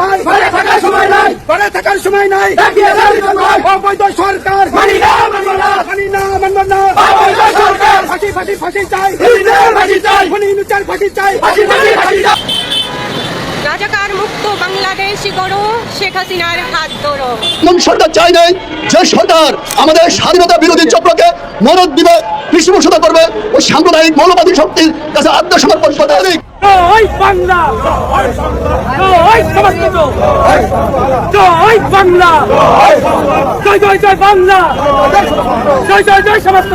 ভাই। ঘরে থাকার সময় নাই। ঘরে থাকার সময় নাই। অবৈধ সরকার। মানি না মানব না। মানি না মানব না। অবৈধ সরকার। ফাঁসি ফাঁসি ফাঁসি চাই। ফাঁসি চাই। ইনুচার ফাঁসি চাই। ফাঁসি ফাঁসি ফাঁসি চাই। রাজাকার মুক্ত বাংলাদেশ গড়ো শেখ হাসিনার হাত ধরো। এমন সরকার চাই নাই যে সরকার আমাদের স্বাধীনতা বিরোধী চক্রকে মরদ দিবে পৃষ্ঠপোষকতা করবে ও সাম্প্রদায়িক মৌলবাদী শক্তির কাছে আত্মসমর্পণ করবে। জয় বাংলা। জয় সমস্ত। জয় বাংলা। জয় জয় জয় বাংলা। জয় জয় জয় সমস্ত।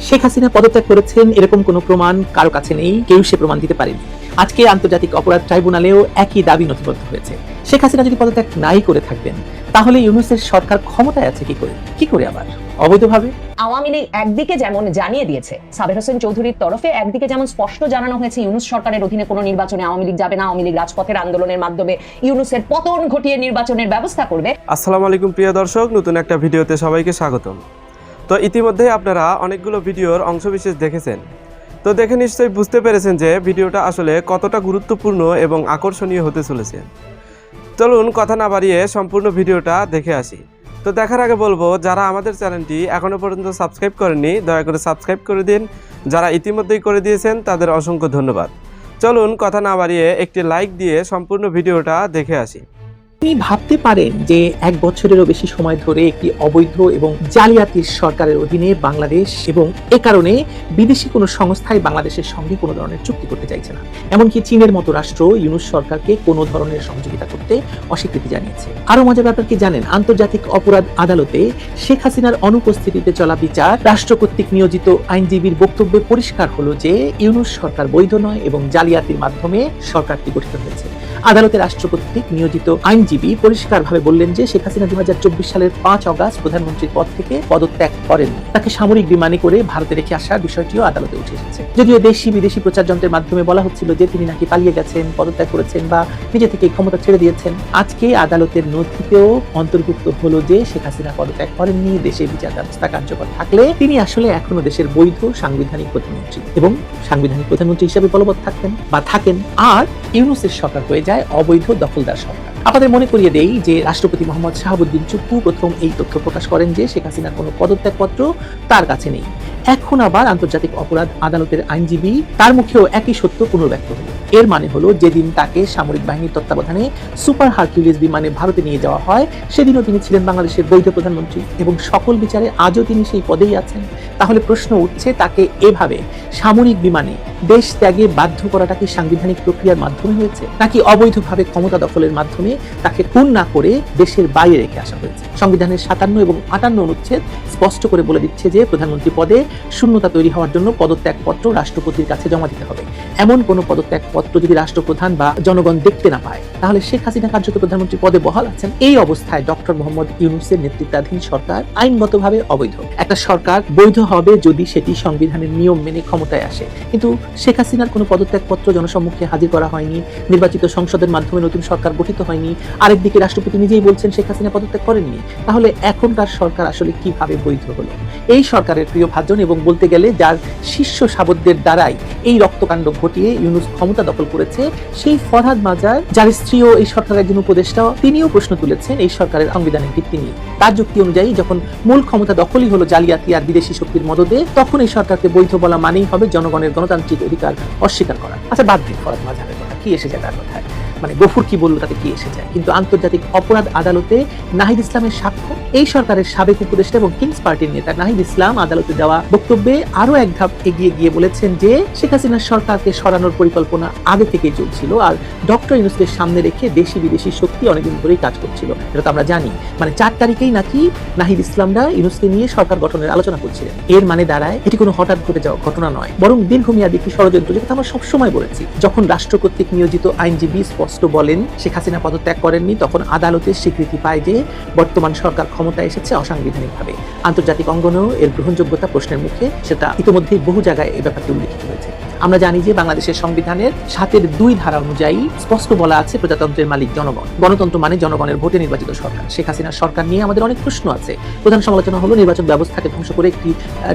শেখ হাসিনা পদত্যাগ করেছেন, এরকম কোনো প্রমাণ কারও কাছে নেই, কেউ সে প্রমাণ দিতে পারেনি। আজকে আন্তর্জাতিক অপরাধ ট্রাইব্যুনালেও একই দাবি নথিবদ্ধ হয়েছে। শেখ হাসিনা যদি পদত্যাগ নাই করে থাকবেন তাহলে ইউনুসের সরকার ক্ষমতায় আছে কি করে? কি করে আবার? অবৈধভাবে? আওয়ামী লীগ একদিকে যেমন জানিয়ে দিয়েছে সাবের হোসেন চৌধুরীর তরফে একদিকে যেমন স্পষ্ট জানানো হয়েছে ইউনুস সরকারের অধীনে কোনো নির্বাচনে আওয়ামী লীগ যাবে না আওয়ামী লীগ রাজপথের আন্দোলনের মাধ্যমে ইউনুসের পতন ঘটিয়ে নির্বাচনের ব্যবস্থা করবে। আসসালামু আলাইকুম প্রিয় দর্শক নতুন একটা ভিডিওতে সবাইকে স্বাগতম। তো ইতিমধ্যে আপনারা অনেকগুলো ভিডিওর অংশবিশেষ দেখেছেন। তো দেখে নিশ্চয়ই বুঝতে পেরেছেন যে ভিডিওটা আসলে কতটা গুরুত্বপূর্ণ এবং আকর্ষণীয় হতে চলেছে। চলুন কথা না বাড়িয়ে সম্পূর্ণ ভিডিওটা দেখে আসি। তো দেখার আগে বলব, যারা আমাদের চ্যানেলটি এখনও পর্যন্ত সাবস্ক্রাইব করেননি, দয়া করে সাবস্ক্রাইব করে দিন। যারা ইতিমধ্যেই করে দিয়েছেন, তাদের অসংখ্য ধন্যবাদ। চলুন কথা না বাড়িয়ে একটি লাইক দিয়ে সম্পূর্ণ ভিডিওটা দেখে আসি। আপনি ভাবতে পারেন যে এক বছরেরও বেশি সময় ধরে একটি অবৈধ এবং জালিয়াতির সরকারের অধীনে বাংলাদেশ এবং এ কারণে বিদেশি কোনো সংস্থায় বাংলাদেশের সঙ্গে কোনো ধরনের চুক্তি করতে চাইছে না। এমনকি চীনের মতো রাষ্ট্র ইউনুস সরকারকে কোনো ধরনের সহযোগিতা করতে অস্বীকৃতি জানিয়েছে। আরও মজার ব্যাপার কি জানেন? আন্তর্জাতিক অপরাধ আদালতে শেখ হাসিনার অনুপস্থিতিতে চলা বিচার রাষ্ট্র কর্তৃক নিয়োজিত আইনজীবীর বক্তব্যে পরিষ্কার হলো যে ইউনুস সরকার বৈধ নয় এবং জালিয়াতির মাধ্যমে সরকারটি গঠিত হয়েছে। আদালতে রাষ্ট্র কর্তৃক নিয়োজিত আইনজীবী পরিষ্কারভাবে বললেন যে শেখ হাসিনা দু হাজার চব্বিশ সালের পাঁচ অগাস্ট প্রধানমন্ত্রীর পদ থেকে পদত্যাগ করেন। তাকে সামরিক বিমানে করে ভারতে রেখে আসার বিষয়টিও আদালতে উঠে এসেছে। যদিও দেশি বিদেশি প্রচার যন্ত্রের মাধ্যমে বলা হচ্ছিল যে তিনি নাকি পালিয়ে গেছেন, পদত্যাগ করেছেন বা নিজে থেকে ক্ষমতা ছেড়ে দিয়েছেন, আজকে আদালতের নথিতেও অন্তর্ভুক্ত হলো যে শেখ হাসিনা পদত্যাগ করেননি, দেশে বিচার ব্যবস্থা কার্যকর থাকলে তিনি আসলে এখনও দেশের বৈধ সাংবিধানিক প্রধানমন্ত্রী এবং সাংবিধানিক প্রধানমন্ত্রী হিসেবে বলবৎ থাকতেন বা থাকেন। আর ইউনুসের সরকার হয়ে যায় অবৈধ দখলদার সরকার। আপনাদের মনে করিয়ে দেই যে রাষ্ট্রপতি মোহাম্মদ শাহাবুদ্দিন চুপ্পু প্রথম এই তথ্য প্রকাশ করেন যে শেখ হাসিনার কোনো পদত্যাগপত্র তার কাছে নেই। এখন আবার আন্তর্জাতিক অপরাধ আদালতের আইনজীবী তার মুখেও একই সত্য পুনর্ব্যক্ত হলো। এর মানে হলো, যেদিন তাকে সামরিক বাহিনীর তত্ত্বাবধানে সুপার হারকিউলিস বিমানে ভারতে নিয়ে যাওয়া হয়, সেদিনও তিনি ছিলেন বাংলাদেশের বৈধ প্রধানমন্ত্রী এবং সকল বিচারে আজও তিনি সেই পদেই আছেন। তাহলে প্রশ্ন উঠছে, তাকে এভাবে সামরিক বিমানে দেশ ত্যাগে বাধ্য করাটা কি সাংবিধানিক প্রক্রিয়ার মাধ্যমে হয়েছে, নাকি অবৈধভাবে ক্ষমতা দখলের মাধ্যমে তাকে খুন না করে দেশের বাইরে রেখে আসা হয়েছে? সংবিধানের সাতান্ন এবং আটান্ন অনুচ্ছেদ স্পষ্ট করে বলে দিচ্ছে যে, প্রধানমন্ত্রী পদে শূন্যতা তৈরি হওয়ার জন্য পদত্যাগপত্র রাষ্ট্রপতির কাছে জমা দিতে হবে। এমন কোনো পদত্যাগপত্র যদি রাষ্ট্রপ্রধান বা জনগণ দেখতে না পায়, তাহলে শেখ হাসিনা কার্যত প্রধানমন্ত্রী পদে বহাল আছেন। এই অবস্থায় ডক্টর মোহাম্মদ ইউনুসের নেতৃত্বাধীন সরকার আইনগতভাবে অবৈধ। একটা সরকার বৈধ হবে যদি সেটি সংবিধানের নিয়ম মেনে ক্ষমতায় আসে। কিন্তু শেখ হাসিনার কোনো পদত্যাগপত্র জনসম্মুখে হাজির করা হয়নি, নির্বাচিত সংসদের মাধ্যমে নতুন সরকার গঠিত হয়নি, আরেকদিকে রাষ্ট্রপতি নিজেই বলছেন শেখ হাসিনা পদত্যাগ করেননি। তাহলে এখনকার সরকার আসলে কীভাবে বৈধ হলো? এই সরকারের প্রিয় ভাজন এবং বলতে গেলে যার শীর্ষ সাবদ্দের দ্বারাই এই রক্তকাণ্ড ঘটিয়ে ইউনুস ক্ষমতা দখল করেছে, সেই ফরহাদ মাজার, যার স্ত্রীও এই সরকারের একজন উপদেষ্টা, তিনিও প্রশ্ন তুলেছেন এই সরকারের সাংবিধানিক ভিত্তি নিয়ে। তার যুক্তি অনুযায়ী, যখন মূল ক্ষমতা দখলই হলো জালিয়াতি আর বিদেশি শক্তির মদদে, তখন এই সরকারকে বৈধ বলা মানেই হবে জনগণের গণতান্ত্রিক অধিকার অস্বীকার করা। আচ্ছা বাদ দিন ফরহাদ মাজারের কথা, কি এসে যায় তার কথায়? মানে গফুর কি বলল, তাতে কি এসে যায় কিন্তু আন্তর্জাতিক অপরাধ আদালতে নাহিদ ইসলামের সাক্ষ্য, এই সরকারের সাবেক উপদেষ্টা এবং কিংস পার্টির নেতা নাহিদ ইসলাম আদালতে দেওয়া বক্তব্যে আরও এক ধাপ এগিয়ে গিয়ে বলেছেন যে, শেখ হাসিনার সরকারকে সরানোর পরিকল্পনা আগে থেকেই চলছিল আর ডক্টর ইউনুসকে সামনে রেখে দেশি বিদেশি শক্তি অনেকদিন ধরেই কাজ করছিল, এটা তো আমরা জানি। মানে চার তারিখেই নাকি নাহিদ ইসলামরা ইউনুসকে নিয়ে সরকার গঠনের আলোচনা করছিলেন। এর মানে দাঁড়ায়, এটি কোনো হঠাৎ ঘটে যাওয়া ঘটনা নয়, বরং দীর্ঘমেয়াদী একটি ষড়যন্ত্র যেটা আমরা সবসময় বলেছি। যখন রাষ্ট্র কর্তৃক নিয়োজিত আইনজীবী স্পষ্ট বলেন, শেখ হাসিনা পদত্যাগ করেননি, তখন আদালতের স্বীকৃতি পায় যে বর্তমান সরকার ক্ষমতায় এসেছে অসাংবিধানিকভাবে। আন্তর্জাতিক অঙ্গনেও এর গ্রহণযোগ্যতা প্রশ্নের মুখে, সেটা ইতিমধ্যেই বহু জায়গায় এ ব্যাপারটি উল্লেখিত হয়েছে। আমরা জানি যে বাংলাদেশের সংবিধানের সাতের দুই ধারা অনুযায়ী স্পষ্ট বলা আছে প্রজাতন্ত্রের মালিক জনগণ। গণতন্ত্র মানে জনগণের ভোটে নির্বাচিত সরকার। শেখ হাসিনার সরকার নিয়ে আমাদের অনেক প্রশ্ন আছে। প্রধান সমালোচনা হলো নির্বাচন ব্যবস্থাকে ধ্বংস করে একটি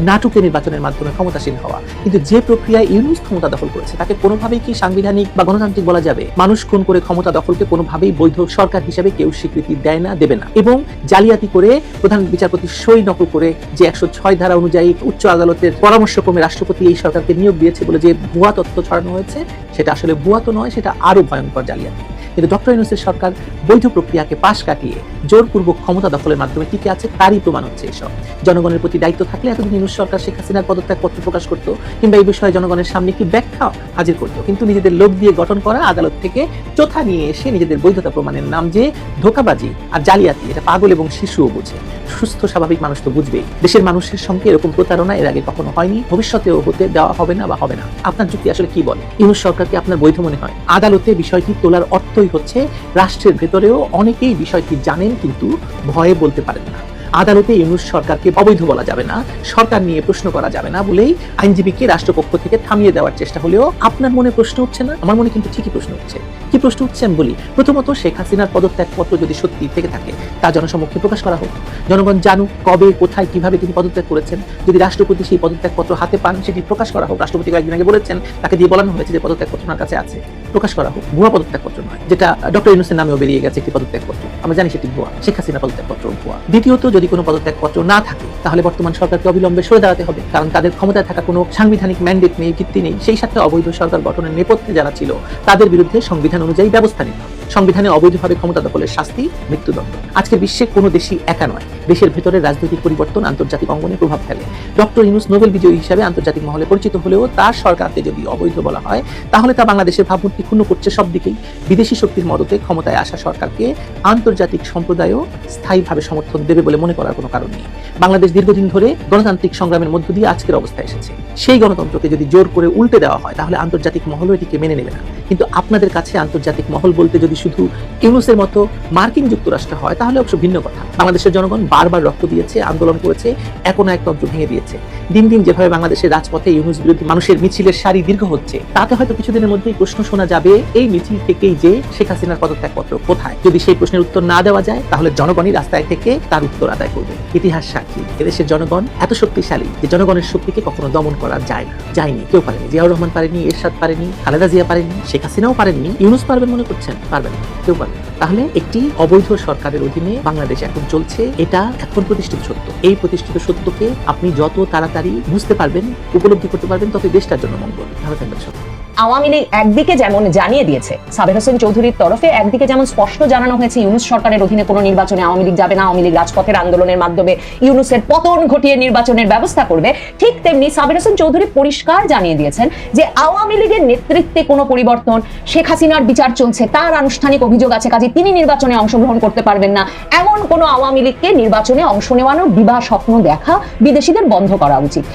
নাটকে নির্বাচনের মাধ্যমে ক্ষমতাসীন হওয়া। কিন্তু যে প্রক্রিয়ায় ইউনুস ক্ষমতা দখল করেছে, তাকে কোনোভাবেই কি সাংবিধানিক বা গণতান্ত্রিক বলা যাবে? মানুষ খুন করে ক্ষমতা দখলকে কোনোভাবেই বৈধ সরকার হিসেবে কেউ স্বীকৃতি দেয় না, দেবে না। এবং জালিয়াতি করে প্রধান বিচারপতি সই নকল করে যে একশো ছয় ধারা অনুযায়ী উচ্চ আদালতের পরামর্শক্রমে রাষ্ট্রপতি এই সরকারকে নিয়োগ দিয়েছে বলে যে ভুয়া তথ্য ছড়ানো হয়েছে সেটা আসলে ভুয়া তো নয় সেটা আরও ভয়ঙ্কর জালিয়াতি। কিন্তু ডক্টর ইউনুসের সরকার বৈধ প্রক্রিয়াকে পাশ কাটিয়ে জোরপূর্বক ক্ষমতা দখলের মাধ্যমে টিকে আছে, তারই প্রমাণ হচ্ছে এসব। জনগণের প্রতি দায়িত্ব থাকলে এতদিন ইউনুস সরকার শেখ হাসিনার পদত্যাগ পত্র প্রকাশ করতো, কিংবা এই বিষয়ে জনগণের সামনে কি ব্যাখ্যা হাজির করতো। কিন্তু নিজেদের লোক দিয়ে গঠন করা, আদালত থেকে চোথা নিয়ে এসে নিজেদের বৈধতা প্রমাণের নাম যে ধোকাবাজি আর জালিয়াতি, এটা পাগল এবং শিশুও বোঝে। সুস্থ, স্বাভাবিক মানুষ তো বুঝবেই। দেশের মানুষের সঙ্গে এরকম প্রতারণা এর আগে কখনো হয়নি, ভবিষ্যতেও হতে দেওয়া হবে না বা হবে না। আপনার যুক্তি আসলে কি বলে? ইউনুস সরকারকে আপনার বৈধ মনে হয়? আদালতে বিষয়টি তোলার অর্থই হচ্ছে রাষ্ট্রের ভেতরেও অনেকেই বিষয়টি জানেন কিন্তু ভয়ে বলতে পারেন না। আদালতে ইউনুস সরকারকে অবৈধ বলা যাবে না। সরকার নিয়ে প্রশ্ন করা যাবে না বলেই আইনজীবীকে রাষ্ট্রপক্ষ থেকে থামিয়ে দেওয়ার চেষ্টা হলেও আপনার মনে প্রশ্ন উঠছে না? আমার মনে কিন্তু ঠিকই প্রশ্ন উঠছে। কি প্রশ্ন উঠছে আমি বলি, প্রথমত শেখ হাসিনার পদত্যাগ পত্র যদি সত্যি থেকে থাকে, তা জনসমক্ষে প্রকাশ করা হোক। জনগণ জানুক কবে, কোথায়, কীভাবে তিনি পদত্যাগ করেছেন। যদি রাষ্ট্রপতি সেই পদত্যাগ পত্র হাতে পান, সেটি প্রকাশ করা হোক। রাষ্ট্রপতি কয়েকদিন আগে বলেছেন, তাকে দিয়ে বলানো হয়েছে যে পদত্যাগ পত্র ওনার কাছে আছে। প্রকাশ করা হোক। ভুয়া পদত্যাগ পত্র নয়, যেটা ডক্টর ইউনুসের নামেও বেরিয়ে গেছে একটি পদত্যাগ পত্র আমরা জানি সেটি ভুয়া। শেখ হাসিনা পদত্যাগ পত্র ভুয়া। দ্বিতীয়ত, যদি কোনো পদত্যাগপত্র না থাকে, তাহলে বর্তমান সরকারকে অবিলম্বে সরে দাঁড়াতে হবে। কারণ তাদের ক্ষমতায় থাকা কোনো সাংবিধানিক ম্যান্ডেট নেই ভিত্তি নেই। সেই সাথে অবৈধ সরকার গঠনের নেপথ্যে যারা ছিল, তাদের বিরুদ্ধে সংবিধান অনুযায়ী ব্যবস্থা নিতে হবে। সংবিধানে অবৈধভাবে ক্ষমতা দখলের শাস্তি, মৃত্যুদণ্ড। আজকে বিশ্বে কোনো দেশই একা নয়। দেশের ভেতরে রাজনৈতিক পরিবর্তন, আন্তর্জাতিক অঙ্গনে প্রভাব ফেলে। ডক্টর ইউনুস নোবেল বিজয়ী হিসাবে আন্তর্জাতিক মহলে পরিচিত হলেও তার সরকারকে যদি অবৈধ বলা হয়, তাহলে তা বাংলাদেশের ভাবমূর্তি ক্ষুণ্ণ করছে সব দিকেই। বিদেশি শক্তির মদতে ক্ষমতায় আসা সরকারকে আন্তর্জাতিক সম্প্রদায়ও স্থায়ীভাবে সমর্থন দেবে বলে মনে করার কোনো কারণ নেই। বাংলাদেশ দীর্ঘদিন ধরে গণতান্ত্রিক সংগ্রামের মধ্য দিয়ে আজকের অবস্থায় এসেছে। সেই গণতন্ত্রকে যদি জোর করে উল্টে দেওয়া হয়, তাহলে আন্তর্জাতিক মহলও এটিকে মেনে নেবে না। কিন্তু আপনাদের কাছে আন্তর্জাতিক মহল বলতে যদি শুধু ইউনুসের মতো মার্কিন যুক্তরাষ্ট্র হয়, তাহলে অবশ্য ভিন্ন কথা। বাংলাদেশের জনগণ বারবার রক্ত দিয়েছে, আন্দোলন করেছে এক না এক তন্ত্র ভেঙে দিয়েছে। দিন দিন যেভাবে বাংলাদেশের রাজপথে ইউনুস বিরোধী মানুষের মিছিলের সারি দীর্ঘ হচ্ছে, তাতে হয়তো কিছুদিনের মধ্যেই প্রশ্ন শোনা যাবে, এই মিছিল থেকেই যে শেখ হাসিনার পদত্যাগপত্র কোথায়? যদি সেই প্রশ্নের উত্তর না দেওয়া যায়, তাহলে জনগণই রাস্তায় থেকে তার উত্তর আদায় করবে। ইতিহাস সাক্ষী, এদেশের জনগণ এত শক্তিশালী যে জনগণের শক্তিকে কখনো দমন করা যায় না, যায়নি। কেউ পারেনি, জিয়াউর রহমান পারেনি, এরশাদ পারেনি, খালেদা জিয়া পারেনি, শেখ হাসিনাও পারেননি, ইউনুস পারবেন মনে করছেন? পারবেন। না কেউ পারবেন তাহলে একটি অবৈধ সরকারের অধীনে বাংলাদেশ এখন চলছে। এটা এখন প্রতিষ্ঠিত সত্য। এই প্রতিষ্ঠিত সত্যকে আপনি যত তাড়াতাড়ি বুঝতে পারবেন, উপলব্ধি করতে পারবেন তত দেশটার জন্য মঙ্গল। ভালো থাকবেন সব আওয়ামী লীগ একদিকে যেমন জানিয়ে দিয়েছে সাবের হোসেন চৌধুরীর তরফে একদিকে যেমন স্পষ্ট জানানো হয়েছে, ইউনুস সরকারের অধীনে কোনো নির্বাচনে আওয়ামী লীগ যাবে না, আওয়ামী লীগ রাজপথের আন্দোলনের মাধ্যমে ইউনুসের পতন ঘটিয়ে নির্বাচনের ব্যবস্থা করবে, ঠিক তেমনি সাবের হোসেন চৌধুরী পরিষ্কার জানিয়ে দিয়েছেন যে আওয়ামী লীগের নেতৃত্বে কোনো পরিবর্তন, শেখ হাসিনার বিচার চলছে, তার আনুষ্ঠানিক অভিযোগ আছে, কাজে তিনি নির্বাচনে অংশগ্রহণ করতে পারবেন না, এমন কোনো আওয়ামী লীগকে নির্বাচনে অংশ নেওয়ানোর বিবাহ স্বপ্ন দেখা বিদেশিদের বন্ধ করা উচিত।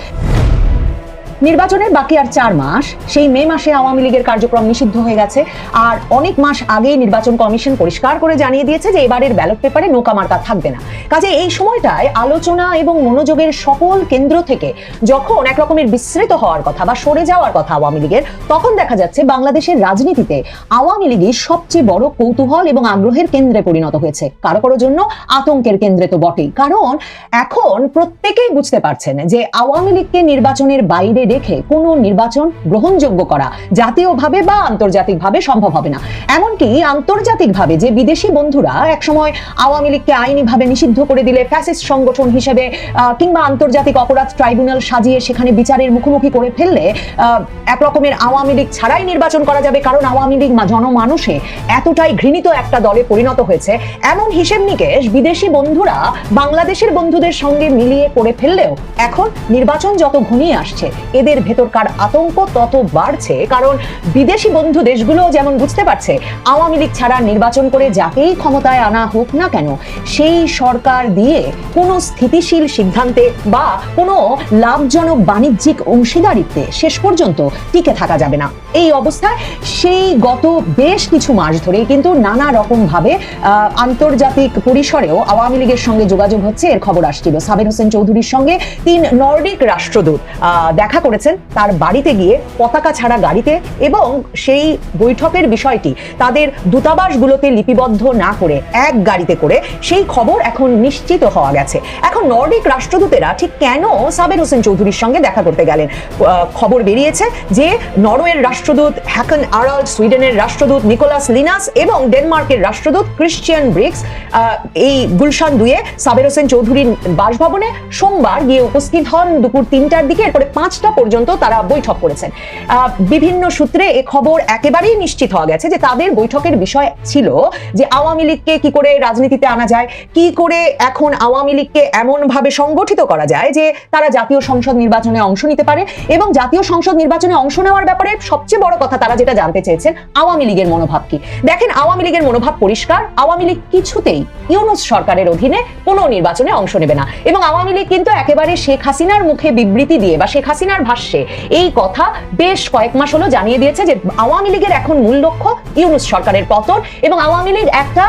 নির্বাচনের বাকি আর চার মাস, সেই মে মাসে আওয়ামী লীগের কার্যক্রম নিষিদ্ধ হয়ে গেছে। আর অনেক মাস আগেই নির্বাচন কমিশন পরিষ্কার করে জানিয়ে দিয়েছে যে এবারের ব্যালট পেপারে নৌকা মার্কা থাকবে না। কাজে এই সময়টায় আলোচনা এবং মনোযোগের সকল কেন্দ্র থেকে যখন এক রকমের বিস্মৃত হওয়ার কথা বা সরে যাওয়ার কথা আওয়ামী লীগের, তখন দেখা যাচ্ছে বাংলাদেশের রাজনীতিতে আওয়ামী লীগই সবচেয়ে বড় কৌতূহল এবং আগ্রহের কেন্দ্রে পরিণত হয়েছে। কারও কারও জন্য আতঙ্কের কেন্দ্রে তো বটেই। কারণ এখন প্রত্যেকেই বুঝতে পারছেন যে আওয়ামী লীগকে নির্বাচনের বাইরে রেখে কোনো নির্বাচন গ্রহণযোগ্য করা জাতীয়ভাবে বা আন্তর্জাতিকভাবে সম্ভব হবে না। এমনকি আন্তর্জাতিকভাবে যে বিদেশি বন্ধুরা একসময় আওয়ামী লীগকে আইনিভাবে নিষিদ্ধ করে দিলে ফ্যাসিস্ট সংগঠন হিসেবে কিংবা আন্তর্জাতিক অপরাধ ট্রাইব্যুনাল সাজিয়ে সেখানে বিচারের মুখোমুখি করে ফেললে এক রকমের আওয়ামী লীগ ছাড়াই নির্বাচন করা যাবে। কারণ আওয়ামী লীগ জনমানুষে এতটাই ঘৃণিত একটা দলে পরিণত হয়েছে। এমন হিসেব নিকেশ বিদেশি বন্ধুরা বাংলাদেশের বন্ধুদের সঙ্গে মিলিয়ে করে ফেললেও এখন নির্বাচন যত ঘনিয়ে আসছে এদের ভেতরকার আতঙ্ক তত বাড়ছে কারণ বিদেশি বন্ধু দেশগুলো যেমন বুঝতে পারছে আওয়ামী লীগ ছাড়া নির্বাচন করে যাকেই ক্ষমতায় আনা হোক না কেন সেই সরকার দিয়ে কোনো স্থিতিশীল সিদ্ধান্তে বা কোনো লাভজনক বাণিজ্যিক অংশীদারিত্বে শেষ পর্যন্ত টিকে থাকা যাবে না। এই অবস্থায় সেই গত বেশ কিছু মাস ধরে কিন্তু নানা রকম ভাবে আহ, আন্তর্জাতিক পরিসরেও আওয়ামী লীগের সঙ্গে যোগাযোগ হচ্ছে। এর খবর আসছিল সাবের হোসেন চৌধুরীর সঙ্গে। তিন নর্ডিক রাষ্ট্রদূত দেখা করেছেন তার বাড়িতে গিয়ে পতাকা ছাড়া গাড়িতে এবং সেই বৈঠকের বিষয়টি তাদের দূতাবাসগুলোতে লিপিবদ্ধ না করে এক গাড়িতে করে সেই খবর এখন নিশ্চিত হওয়া গেছে। এখন নর্ডিক রাষ্ট্রদূতেরা ঠিক কেন সাবের হোসেন চৌধুরীর সঙ্গে দেখা করতে গেলেন? খবর বেরিয়েছে যে নরওয়ের রাষ্ট্রদূত হ্যাকন আরাল সুইডেনের রাষ্ট্রদূত নিকোলাস লিনাস এবং ডেনমার্কের রাষ্ট্রদূত ক্রিশ্চিয়ান ব্রিক্স এই গুলশান দুয়ে সাবের হোসেন চৌধুরীর বাসভবনে সোমবার গিয়ে উপস্থিত হন দুপুর তিনটার দিকে। এরপরে পাঁচটা পর্যন্ত তারা বৈঠক করেছেন। বিভিন্ন সূত্রে এ খবর একেবারেই নিশ্চিত হওয়া গেছে যে তাদের বৈঠকের বিষয় ছিল যে আওয়ামী লীগকে কি করে রাজনীতিতে আনা যায়, কি করে এখন আওয়ামী লীগকে এমন ভাবে সংগঠিত করা যায় যে তারা জাতীয় সংসদ নির্বাচনে অংশ নিতে পারে এবং জাতীয় সংসদ নির্বাচনে অংশ নেওয়ার ব্যাপারে সবচেয়ে বড় কথা তারা যেটা জানতে চেয়েছেন, আওয়ামী লীগের মনোভাব কি? দেখেন, আওয়ামী লীগের মনোভাব পরিষ্কার, আওয়ামী লীগ কিছুতেই ইউনুস সরকারের অধীনে কোনো নির্বাচনে অংশ নেবে না এবং আওয়ামী লীগ কিন্তু একেবারে শেখ হাসিনার মুখে বিবৃতি দিয়ে বা শেখ হাসিনার ভাষ্যে। এই কথা বেশ কয়েক মাস হলো জানিয়ে দিয়েছে যে আওয়ামী লীগের এখন মূল লক্ষ্য ইউনুস সরকারের পতন এবং আওয়ামী লীগ একটা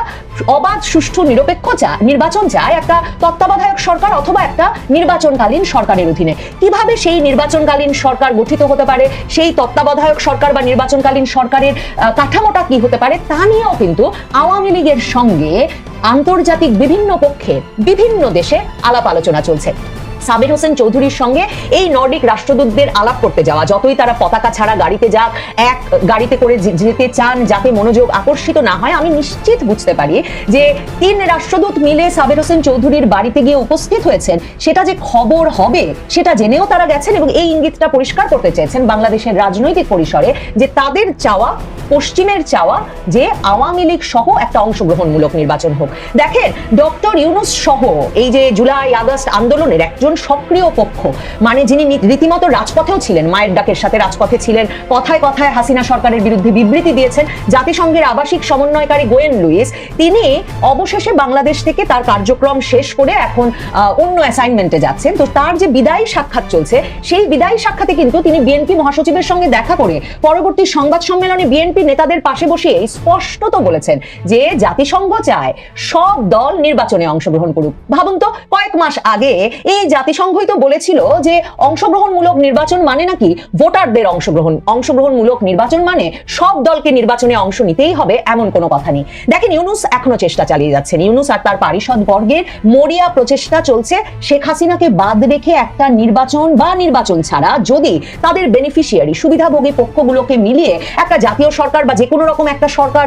অবাধ, সুষ্ঠু, নিরপেক্ষ নির্বাচন চায় একটা তত্ত্বাবধায়ক সরকার অথবা একটা নির্বাচনকালীন সরকারের অধীনে। কীভাবে সেই নির্বাচনকালীন সরকার গঠিত হতে পারে, সেই তত্ত্বাবধায়ক সরকার বা নির্বাচনকালীন সরকারের কাঠামোটা কি হতে পারে, তা নিয়েও কিন্তু আওয়ামী লীগের সঙ্গে আন্তর্জাতিক বিভিন্ন পক্ষে বিভিন্ন দেশে আলাপ আলোচনা চলছে। সাবির হোসেন চৌধুরীর সঙ্গে এই নর্ডিক রাষ্ট্রদূতদের আলাপ করতে যাওয়া। যতই তারা পতাকা ছাড়া গাড়িতে যাক, এক গাড়িতে করে যেতে চান, যাতে মনোযোগ আকর্ষিত না হয়, আমি নিশ্চিত বুঝতে পারি যে তিন রাষ্ট্রদূত মিলে সাবির হোসেন চৌধুরীর বাড়িতে গিয়ে উপস্থিত হয়েছেন। সেটা যে খবর হবে, সেটা জেনেও তারা গেছেন এবং এই ইঙ্গিতটা পরিষ্কার করতে চেয়েছেন বাংলাদেশের রাজনৈতিক পরিসরে যে তাদের চাওয়া, পশ্চিমের চাওয়া, যে আওয়ামী লীগ সহ একটা অংশগ্রহণমূলক নির্বাচন হোক। দেখেন, ডক্টর ইউনুস সহ এই যে জুলাই আগস্ট আন্দোলনের একজন সক্রিয় পক্ষ। মানে যিনি রীতিমতো রাজপথেও ছিলেন, মায়ের ডাকের সাথে রাজপথে ছিলেন, কথায় কথায় হাসিনা সরকারের বিরুদ্ধে বিবৃতি দিয়েছেন, জাতিসংঘের আবাসিক সমন্বয়কারী গোয়েন লুইস, তিনি অবশেষে বাংলাদেশ থেকে তার কার্যক্রম শেষ করে এখন অন্য অ্যাসাইনমেন্টে যাচ্ছেন। তো তার যে বিদায়ী সাক্ষাৎ চলছে, সেই বিদায়ী সাক্ষাতে কিন্তু তিনি বিএনপি মহাসচিবের সঙ্গে দেখা করে পরবর্তী সংবাদ সম্মেলনে বিএনপি নেতাদের পাশে বসিয়ে স্পষ্টত বলেছেন যে জাতিসংঘ চায় সব দল নির্বাচনে অংশগ্রহণ করুক। ভাবুন তো, কয়েক মাস আগে এই জাতিসংঘই তো বলেছিল যে অংশগ্রহণমূলক নির্বাচন মানে নাকি ভোটারদের অংশগ্রহণ। অংশগ্রহণমূলক নির্বাচন মানে সব দলকে নির্বাচনে অংশ নিতেই হবে এমন কোনো কথা নেই। দেখেন, ইউনুস এখনও চেষ্টা চালিয়ে যাচ্ছেন। ইউনুস আর তার পারিষদ বর্গের মরিয়া প্রচেষ্টা চলছে। শেখ হাসিনাকে বাদ রেখে একটা নির্বাচন বা নির্বাচন ছাড়া যদি তাদের বেনিফিশিয়ারি সুবিধাভোগী পক্ষগুলোকে মিলিয়ে একটা জাতীয় সরকার বা যে কোনো রকম একটা সরকার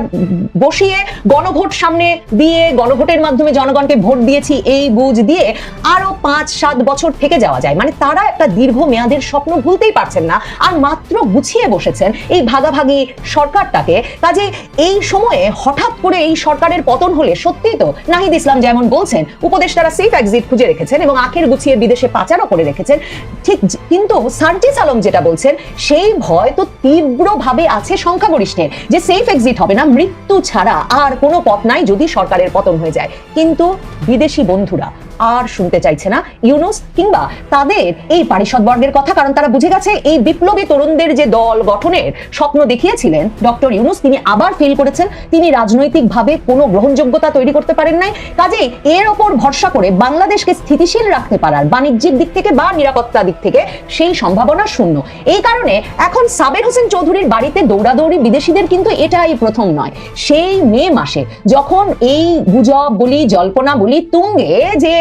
বসিয়ে গণভোট সামনে দিয়ে গণভোটের মাধ্যমে জনগণকে ভোট দিয়েছি, এই বুঝ দিয়ে আরও পাঁচ সাত বছর থেকে যাওয়া যায়। মানে তারা একটা দীর্ঘ মেয়াদের স্বপ্ন ভুলতেই পারছেন না। আর মাত্র গুছিয়ে বসেছেন এই ভাগাভাগি সরকারটাকে। কাজে এই সময়ে হঠাৎ করে এই সরকারের পতন হলে সত্যিই তো নাহিদ ইসলাম যেমন বলছেন, উপদেষ্টারা সেফ এক্সিট খুঁজে রেখেছেন এবং আখের গুছিয়ে বিদেশে পাচারও করে রেখেছেন। ঠিক কিন্তু সার্জিস আলম যেটা বলছেন, সেই ভয় তো তীব্রভাবে আছে সংখ্যাগরিষ্ঠের যে সেফ এক্সিট হবে না, মৃত্যু ছাড়া আর কোনো পথ নাই যদি সরকারের পতন হয়ে যায়। কিন্তু বিদেশি বন্ধুরা আর শুনতে চাইছে না ইউনুস কিংবা তাদের এই পারিষদ বর্গের কথা, কারণ তারা বুঝে গেছে এই বিপ্লবী তরুণদের যে দল গঠনের স্বপ্ন দেখিয়েছিলেন ডক্টর ইউনুস, তিনি আবার ফেল করেছেন। তিনি রাজনৈতিকভাবে কোনো গ্রহণযোগ্যতা তৈরি করতে পারেন নাই। কাজেই এর ওপর ভরসা করে বাংলাদেশকে স্থিতিশীল রাখতে পারার, বাণিজ্যিক দিক থেকে বা নিরাপত্তা দিক থেকে সেই সম্ভাবনা শূন্য। এই কারণে এখন সাবের হোসেন চৌধুরীর বাড়িতে দৌড়াদৌড়ি বিদেশিদের কিন্তু এটাই প্রথম নয়। সেই মে মাসে যখন এই গুজব বলি জল্পনা বলি তুঙ্গে যে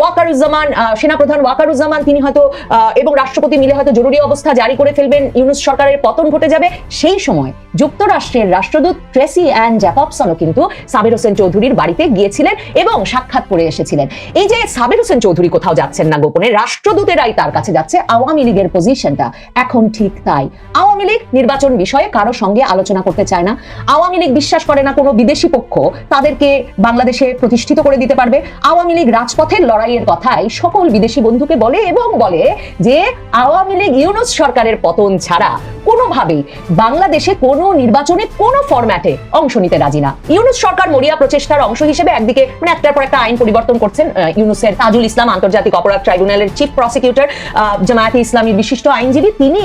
ওয়াকারুজ্জামান সেনাপ্রধান ওয়াকারুজ্জামান, তিনি হয়তো এবং রাষ্ট্রপতি মিলে হয়তো জরুরি অবস্থা জারি করে ফেলবেন। ইউনুস সরকারের পতন ঘটে যাবে। সেই সময় যুক্তরাষ্ট্রের রাষ্ট্রদূত ট্রেসি অ্যান্ড জ্যাকবসনও কিন্তু সাবির হোসেন চৌধুরীর বাড়িতে গিয়েছিলেন এবং সাক্ষাৎ করে এসেছিলেন। এই যে সাবির হোসেন চৌধুরী কোথাও যাচ্ছেন না গোপনে, রাষ্ট্রদূতেরাই তার কাছে যাচ্ছে। আওয়ামী লীগের পজিশনটা এখন ঠিক তাই। আওয়ামী লীগ নির্বাচন বিষয়ে কারও সঙ্গে আলোচনা করতে চায় না। আওয়ামী লীগ বিশ্বাস করে না কোনো বিদেশি পক্ষ তাদেরকে বাংলাদেশে প্রতিষ্ঠিত করে দিতে পারবে। আওয়ামী লীগ রাজপথের লড়াইয়ের কথাই সকল বিদেশি বন্ধুকে বলে এবং বলে যে, আওয়ামী লীগ ইউনুস সরকারের পতন ছাড়া কোনোভাবেই বাংলাদেশে কোনো নির্বাচনে কোনো ফরম্যাটে অংশ নিতে রাজি না। ইউনুস সরকার মরিয়া প্রচেষ্টার অংশ হিসেবে একদিকে মানে একটার পর একটা আইন পরিবর্তন করছেন ইউনুসের তাজুল ইসলাম, আন্তর্জাতিক অপরাধ ট্রাইব্যুনালের চিফ প্রসিকিউটর জামায়াতে ইসলামীর বিশিষ্ট আইনজীবী, তিনি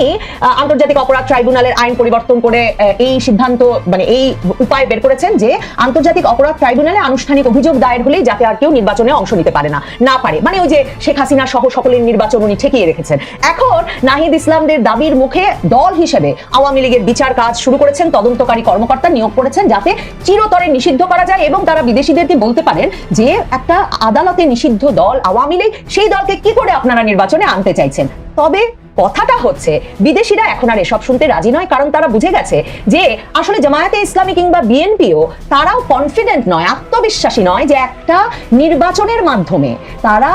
আন্তর্জাতিক অপরাধ অপরাধ ট্রাইব্যুনালের আইন পরিবর্তন করে এই সিদ্ধান্ত মানে এই উপায় বের করেছেন যে, আন্তর্জাতিক অপরাধ ট্রাইব্যুনালে আনুষ্ঠানিক অভিযোগ দায়ের হলেই যাতে আর কেউ নির্বাচনে অংশ নিতে পারে না না পারে। মানে ওই যে শেখ হাসিনা সহ সকলের নির্বাচন উনি ঠেকিয়ে রেখেছেন। এখন নাহিদ ইসলামদের দাবির মুখে দল হিসেবে আওয়ামী লীগের বিচার কাজ শুরু করেছেন তদন্তকারী কর্মকর্তা নিয়োগ করেছেন যাতে চিরতরে নিষিদ্ধ করা যায় এবং তারা বিদেশিদেরকে বলতে পারেন যে একটা আদালতে নিষিদ্ধ দল আওয়ামী লীগ, সেই দলকে কি করে আপনারা নির্বাচনে আনতে চাইছেন? তবে কথাটা হচ্ছে, বিদেশিরা এখন আর এসব শুনতে রাজি নয়, কারণ তারা বুঝে গেছে যে আসলে জামায়াতে ইসলামী কিংবা বিএনপিও তারাও কনফিডেন্ট নয়, আত্মবিশ্বাসী নয় যে একটা নির্বাচনের মাধ্যমে তারা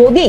যদি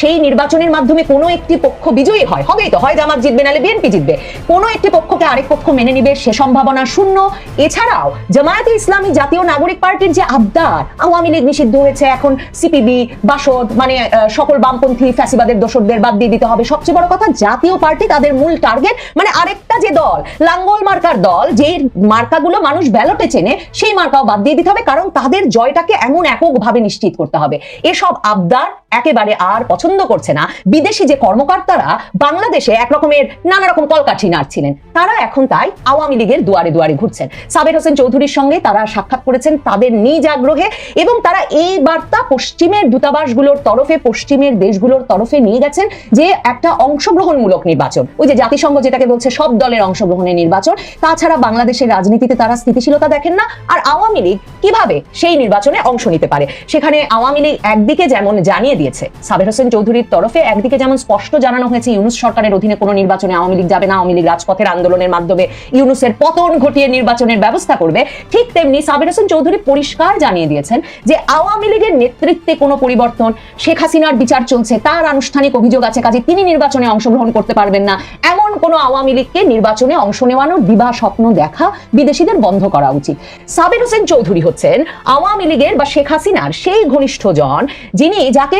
সেই নির্বাচনের মাধ্যমে কোনো একটি পক্ষ বিজয়ী হয়, হবেই তো, হয় জামাত জিতবে, নাহলে বিএনপি জিতবে, কোনো একটি পক্ষকে আরেক পক্ষ মেনে নিবে, সে সম্ভাবনা শূন্য। এছাড়াও, জামায়াতে ইসলামী জাতীয় নাগরিক পার্টির যে আবদার, আওয়ামী লীগ নিষিদ্ধ হয়েছে, এখন সিপিবি, বাসদ মানে সকল বামপন্থী ফ্যাসিবাদের দোষকদের বাদ দিয়ে দিতে হবে। সবচেয়ে বড় কথা, জাতীয় পার্টি তাদের মূল টার্গেট মানে আরেকটা যে দল, লাঙ্গল মার্কার দল, যে মার্কাগুলো মানুষ ব্যালটে চেনে, সেই মার্কাও বাদ দিয়ে দিতে হবে, কারণ তাদের জয়টাকে এমন এককভাবে নিশ্চিত করতে হবে। এসব আবদার একেবারে আর পছন্দ করছে না। বিদেশি যে কর্মকর্তারা বাংলাদেশে একরকমের নানা রকম কলকাঠি নাড়ছিলেন, তারা এখন তাই আওয়ামী লীগের দুয়ারে দুয়ারে ঘুরছেন। সাবের হোসেন চৌধুরীর সঙ্গে তারা সাক্ষাৎ করেছেন তাদের নিজ আগ্রহে এবং তারা এই বার্তা পশ্চিমের দূতাবাসগুলোর তরফে, পশ্চিমের দেশগুলোর তরফে নিয়ে গেছেন যে একটা অংশগ্রহণমূলক নির্বাচন। ওই যে জাতিসংঘ যেটাকে বলছে সব দলের অংশগ্রহণের নির্বাচন, তাছাড়া বাংলাদেশের রাজনীতিতে তারা স্থিতিশীলতা দেখেন না। আর আওয়ামী লীগ কীভাবে সেই নির্বাচনে অংশ নিতে পারে? সেখানে আওয়ামী লীগ একদিকে যেমন জানিয়ে দিয়েছে সাবের হোসেন চৌধুরীর তরফে একদিকে যেমন স্পষ্ট জানানো হয়েছে, ইউনুস সরকারের অধীনে কোনো নির্বাচনে আওয়ামী লীগ যাবে না, আওয়ামী লীগ রাজপথের আন্দোলনের মাধ্যমে ইউনুসের পতন ঘটিয়ে নির্বাচনের ব্যবস্থা করবে, ঠিক তেমনি সাবের হোসেন চৌধুরী পরিষ্কার জানিয়ে দিয়েছেন যে আওয়ামী লীগের নেতৃত্বে কোনো পরিবর্তন, শেখ হাসিনার বিচার চলছে, তার আনুষ্ঠানিক অভিযোগ আছে, কাজে তিনি নির্বাচনে অংশগ্রহণ করতে পারবেন না। এমন কোনো আওয়ামী লীগকে নির্বাচনে অংশ নেওয়ানোর দিবা স্বপ্ন দেখা বিদেশিদের বন্ধ করা উচিত। সাবের হোসেন চৌধুরী হচ্ছেন আওয়ামী লীগের বা শেখ হাসিনার সেই ঘনিষ্ঠ জন, যিনি যাকে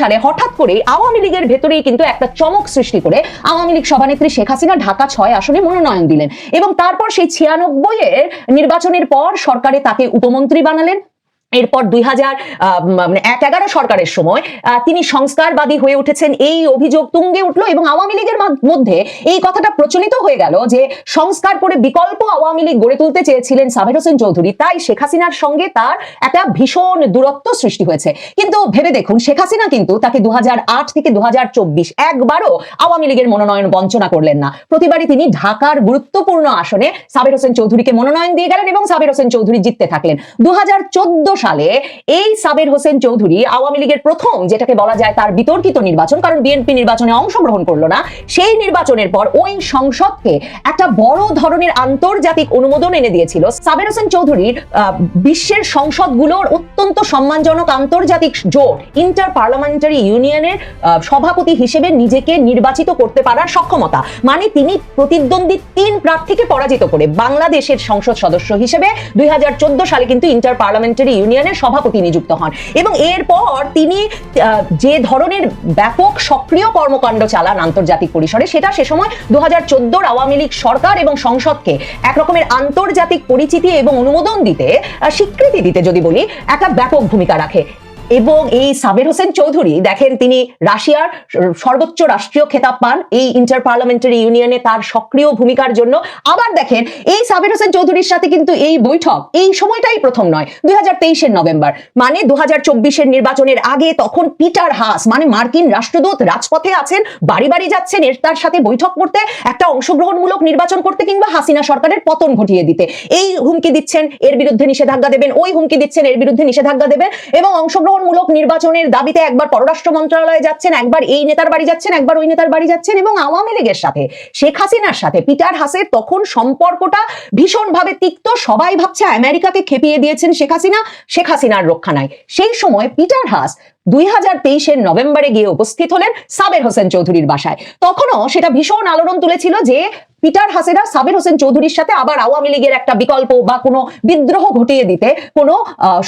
সালে হঠাৎ করে আওয়ামী লীগের ভেতরেই কিন্তু একটা চমক সৃষ্টি করে আওয়ামী লীগ সভানেত্রী শেখ হাসিনা ঢাকা ছয় আসনে মনোনয়ন দিলেন। এবং তারপর সেই ছিয়ানব্বই এর নির্বাচনের পর সরকারে তাকে উপমন্ত্রী বানালেন। এরপর দুই হাজার মানে এক এগারো সরকারের সময় তিনি সংস্কারবাদী হয়ে উঠেছেন। এই অভিযোগ তুঙ্গে উঠল এবং আওয়ামী লীগের মধ্যে এই কথাটা প্রচলিত হয়ে গেল যে সংস্কার করে বিকল্প আওয়ামী লীগ গড়ে তুলতে চেয়েছিলেন সাবের হোসেন চৌধুরী। তাই শেখ হাসিনার সঙ্গে তার একটা ভীষণ দূরত্ব সৃষ্টি হয়েছে। কিন্তু ভেবে দেখুন, শেখ হাসিনা কিন্তু তাকে দু হাজার আট থেকে দু হাজার চব্বিশ একবারও আওয়ামী লীগের মনোনয়ন বঞ্চনা করলেন না। প্রতিবারই তিনি ঢাকার গুরুত্বপূর্ণ আসনে সাবের হোসেন চৌধুরীকে মনোনয়ন দিয়ে গেলেন এবং সাবের হোসেন চৌধুরী জিততে থাকলেন। দু হাজার চোদ্দ সালে এই সাবের হোসেন চৌধুরী আওয়ামী লীগের প্রথম, যেটাকে বলা যায় তার বিতর্কিত নির্বাচন, কারণ বিএনপি নির্বাচনে অংশগ্রহণ করল না, সেই নির্বাচনের পর ওই সংসদকে একটা বড় ধরনের আন্তর্জাতিক অনুমোদন এনে দিয়েছিল। সাবের হোসেন চৌধুরীর বিশ্বের সংসদগুলোর অত্যন্ত সম্মানজনক আন্তর্জাতিক জোট ইন্টার পার্লামেন্টারি ইউনিয়নের সভাপতি হিসেবে নিজেকে নির্বাচিত করতে পারার সক্ষমতা মানে তিনি প্রতিদ্বন্দ্বী তিন প্রার্থীকে পরাজিত করে বাংলাদেশের সংসদ সদস্য হিসেবে দুই হাজার চোদ্দ সালে কিন্তু ইন্টার পার্লামেন্টারি ইউনিয়নের সভাপতি নিযুক্ত হন। এবং এরপর তিনি যে ধরনের ব্যাপক সক্রিয় কর্মকাণ্ড চালান আন্তর্জাতিক পরিসরে, সেটা সে সময় দু হাজার চোদ্দোর আওয়ামী লীগ সরকার এবং সংসদকে একরকমের আন্তর্জাতিক পরিচিতি এবং অনুমোদন দিতে স্বীকৃতি দিতে যদি বলি, একটা ব্যাপক ভূমিকা রাখে। এবং এই সাবের হোসেন চৌধুরী, দেখেন তিনি রাশিয়ার সর্বোচ্চ রাষ্ট্রীয় খেতাব পান এই ইন্টার পার্লামেন্টারি ইউনিয়নে তার সক্রিয় ভূমিকার জন্য। আবার দেখেন, এই সাবের হোসেন চৌধুরীর সাথে কিন্তু এই বৈঠক এই সময়টাই প্রথম নয়, দুই হাজার নভেম্বর। মানে দু হাজার নির্বাচনের আগে তখন পিটার হাস মানে মার্কিন রাষ্ট্রদূত রাজপথে আছেন, বাড়ি বাড়ি যাচ্ছেন এর তার সাথে বৈঠক করতে, একটা অংশগ্রহণমূলক নির্বাচন করতে কিংবা হাসিনা সরকারের পতন ঘটিয়ে দিতে। এই হুমকি দিচ্ছেন, এর বিরুদ্ধে নিষেধাজ্ঞা দেবেন, ওই হুমকি দিচ্ছেন, এর বিরুদ্ধে নিষেধাজ্ঞা দেবেন এবং অংশগ্রহণমূলক নির্বাচনের দাবিতে একবার পররাষ্ট্র মন্ত্রণালয়ে যাচ্ছেন, একবার এই নেতার বাড়ি যাচ্ছেন, একবার ওই নেতার বাড়ি যাচ্ছেন এবং আওয়ামী লীগের সাথে, শেখ হাসিনার সাথে, পিটার হাসের তখন সম্পর্কটা ভীষণভাবে তিক্ত। সবাই ভাবছে আমেরিকাকে খেপিয়ে দিয়েছেন শেখ হাসিনা, শেখ হাসিনার রক্ষা নাই সেই সময় পিটার হাস দুই হাজার তেইশের নভেম্বরে গিয়ে উপস্থিত হলেন সাবের হোসেন চৌধুরীর বাসায়। তখনও সেটা ভীষণ আলোড়ন তুলেছিল যে পিটার হাসেরা সাবের হোসেন চৌধুরীর সাথে আবার আওয়ামী লীগের একটা বিকল্প বা কোনো বিদ্রোহ ঘটিয়ে দিতে কোনো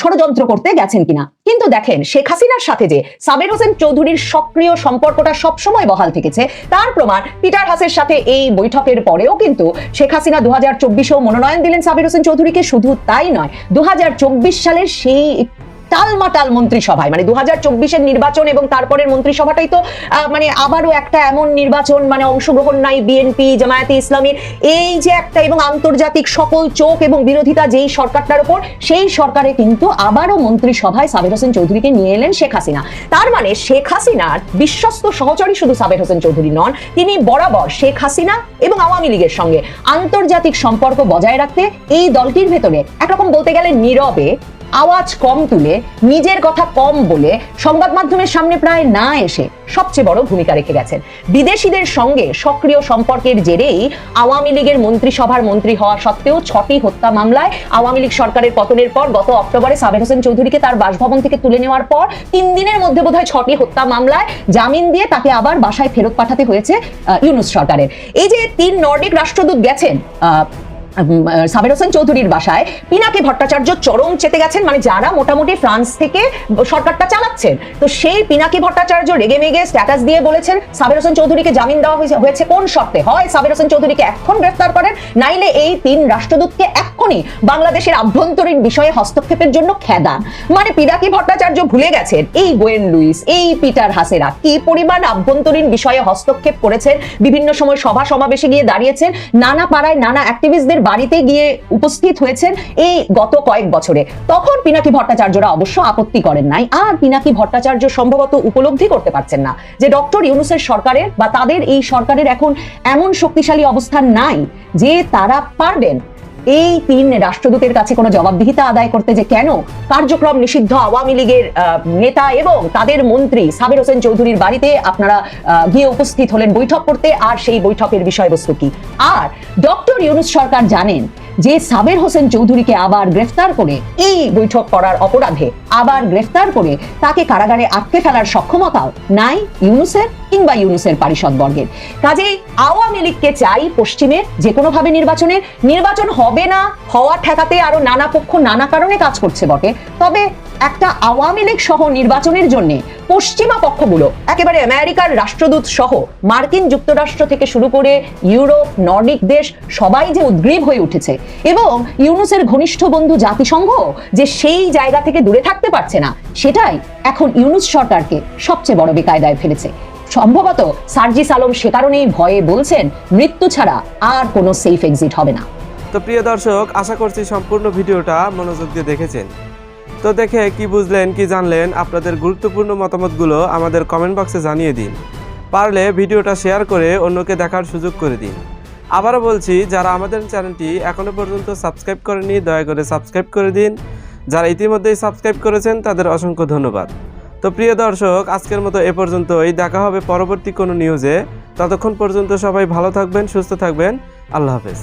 ষড়যন্ত্র করতে গেছেন কিনা? কিন্তু দেখেন, শেখ হাসিনার সাথে যে সাবের হোসেন চৌধুরীর সক্রিয় সম্পর্কটা সবসময় বহাল থেকেছে, তার প্রমাণ পিটার হাসের সাথে এই বৈঠকের পরেও কিন্তু শেখ হাসিনা দু হাজার মনোনয়ন দিলেন সাবির হোসেন চৌধুরীকে, শুধু তাই নয় দু সালের সেই টালমাটাল মন্ত্রিসভায় মানে দু হাজার চব্বিশের নির্বাচন এবং তারপরের মন্ত্রিসভাটাই তো মানে আবারও একটা এমন নির্বাচন মানে অংশগ্রহণ নাই বিএনপি, জামায়াতে ইসলামীর। এই যে একটা এবং আন্তর্জাতিক সকল চোখ এবং বিরোধিতা যেই সরকারটার উপর সেই সরকারে কিন্তু আবারও মন্ত্রিসভায় সাবের হোসেন চৌধুরীকে নিয়ে এলেন শেখ হাসিনা। তার মানে শেখ হাসিনার বিশ্বস্ত সহচরী শুধু সাবের হোসেন চৌধুরী নন, তিনি বরাবর শেখ হাসিনা এবং আওয়ামী লীগের সঙ্গে আন্তর্জাতিক সম্পর্ক বজায় রাখতে এই দলটির ভেতরে একরকম বলতে গেলে নীরবে আওয়াজ কম তুলে, নিজের কথা কম বলে সংবাদ মাধ্যমের সামনে প্রায় না এসে সবচেয়ে বড় ভূমিকা রেখে গেছেন। বিদেশিদের সঙ্গে সক্রিয় সম্পর্কের জেরেই আওয়ামী লীগের মন্ত্রিসভার মন্ত্রী হওয়া সত্ত্বেও ছটি হত্যা মামলায় আওয়ামী লীগ সরকারের পতনের পর গত অক্টোবরে সাবের হোসেন চৌধুরীকে তার বাসভবন থেকে তুলে নেওয়ার পর তিন দিনের মধ্যে বোধহয় ছটি হত্যা মামলায় জামিন দিয়ে তাকে আবার বাসায় ফেরত পাঠাতে হয়েছে ইউনুস সরকারের। এই যে তিন নর্ডিক রাষ্ট্রদূত গেছেন সাবের চৌধুরীর বাসায় পিনাকি ভট্টাচার্য চরম চেতে গেছেন মানে যারা মোটামুটি ফ্রান্স থেকে সরকারটা চালাচ্ছেন। তো সেই পিনাকি ভট্টাচার্য রেগে মেগে স্ট্যাটাস দিয়ে বলেছেন, সাবের হোসেন চৌধুরীকে জামিন দেওয়া হয়েছে হয়েছে কোন শর্তে? হয় সাবের হোসেন চৌধুরীকে এখন গ্রেফতার করেন, নাইলে এই তিন রাষ্ট্রদূতকে এক্ষুনি বাংলাদেশের আভ্যন্তরীণ বিষয়ে হস্তক্ষেপের জন্য খেদান। মানে পিনাকি ভট্টাচার্য ভুলে গেছেন, এই গোয়েন লুইস, এই পিটার হাসেরা কি পরিমাণ আভ্যন্তরীণ বিষয়ে হস্তক্ষেপ করেছেন, বিভিন্ন সময় সভা সমাবেশে গিয়ে দাঁড়িয়েছেন, নানা পাড়ায় নানা অ্যাক্টিভিস্টদের বাড়িতে গিয়ে উপস্থিত হয়েছেন এই গত কয়েক বছরে। তখন পিনাকি ভট্টাচার্যরা অবশ্য আপত্তি করেন নাই। আর পিনাকি ভট্টাচার্য সম্ভবত উপলব্ধি করতে পারছেন না যে ডক্টর ইউনুসের সরকারের বা তাদের এই সরকারের এখন এমন শক্তিশালী অবস্থান নাই যে তারা পারবেন এই তিন রাষ্ট্রদূতের কাছে কোনো জবাবদিহিতা আদায় করতে যে কেন? কার্যক্রম নিষিদ্ধ আওয়ামী লীগের নেতা এবং তাদের মন্ত্রী সাবের হোসেন চৌধুরীর বাড়িতে আপনারা গিয়ে উপস্থিত হলেন বৈঠক করতে। আর সেই বৈঠকের বিষয়বস্তু কি? আর ডক্টর ইউনুস সরকার জানেন যে সাবের হোসেন চৌধুরীকে আবার গ্রেফতার করে এই বৈঠক করার অপরাধে আবার গ্রেফতার করে তাকে কারাগারে আটকে ফেলার সক্ষমতাও নাই ইউনুসের কিংবা ইউনুসের পারিষদ বর্গের। কাজেই আওয়ামী লীগকে চাই পশ্চিমে যে কোনোভাবে নির্বাচনের নির্বাচন হবে না, হওয়া ঠেকাতে আরও নানা পক্ষ নানা কারণে কাজ করছে বটে। তবে একটা আওয়ামী লীগ সহ নির্বাচনের জন্য পশ্চিমা পক্ষগুলো, একেবারে আমেরিকার রাষ্ট্রদূত সহ মার্কিন যুক্তরাষ্ট্র থেকে শুরু করে ইউরোপ, নর্ডিক দেশ, সবাই যে উদ্গ্রীব হয়ে উঠেছে এবং ইউনুসের ঘনিষ্ঠ বন্ধু জাতিসংঘ যে সেই জায়গা থেকে দূরে থাকতে পারছে না, সেটাই এখন ইউনুস সরকারকে সবচেয়ে বড় বেকায়দায় ফেলেছে। সম্ভবত সার্জিস আলম সে কারণেই ভয়ে বলছেন, মৃত্যু ছাড়া আর কোনো সেফ এক্সিট হবে না। তো প্রিয় দর্শক, আশা করছি সম্পূর্ণ ভিডিওটা মনোযোগ দিয়ে দেখেছেন। তো দেখে কি বুঝলেন, কি জানলেন, আপনাদের গুরুত্বপূর্ণ মতামতগুলো আমাদের কমেন্ট বক্সে জানিয়ে দিন। পারলে ভিডিওটা শেয়ার করে অন্যকে দেখার সুযোগ করে দিন। আবারও বলছি, যারা আমাদের চ্যানেলটি এখনও পর্যন্ত সাবস্ক্রাইব করেনি দয়া করে সাবস্ক্রাইব করে দিন। যারা ইতিমধ্যেই সাবস্ক্রাইব করেছেন, তাদের অসংখ্য ধন্যবাদ। তো প্রিয় দর্শক, আজকের মতো এ পর্যন্তই। দেখা হবে পরবর্তী কোনো নিউজে ততক্ষণ পর্যন্ত সবাই ভালো থাকবেন, সুস্থ থাকবেন। আল্লাহ হাফেজ।